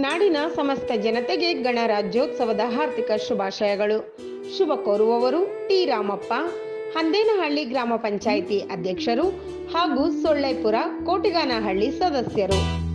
ನಾಡಿನ ಸಮಸ್ತ ಜನತೆಗೆ ಗಣರಾಜ್ಯೋತ್ಸವದ ಹಾರ್ದಿಕ ಶುಭಾಶಯಗಳು. ಶುಭ ಕೋರುವವರು ಟಿ ರಾಮಪ್ಪ. ಹಂದೇನಹಳ್ಳಿ ಗ್ರಾಮ ಪಂಚಾಯಿತಿ ಅಧ್ಯಕ್ಷರು ಹಾಗೂ ಸೊಳ್ಳೆಪುರ ಕೋಟಿಗಾನಹಳ್ಳಿ ಸದಸ್ಯರು.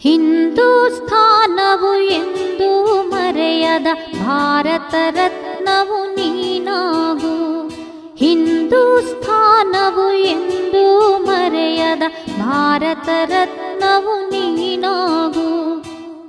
ಹಿಂದೂಸ್ಥಾನವು ಎಂದು ಮರೆಯದ ಭಾರತ ರತ್ನವು ನೀನಾಗು. ಹಿಂದೂಸ್ಥಾನವು ಎಂದು ಮರೆಯದ ಭಾರತ ರತ್ನವು ನೀನಾಗು.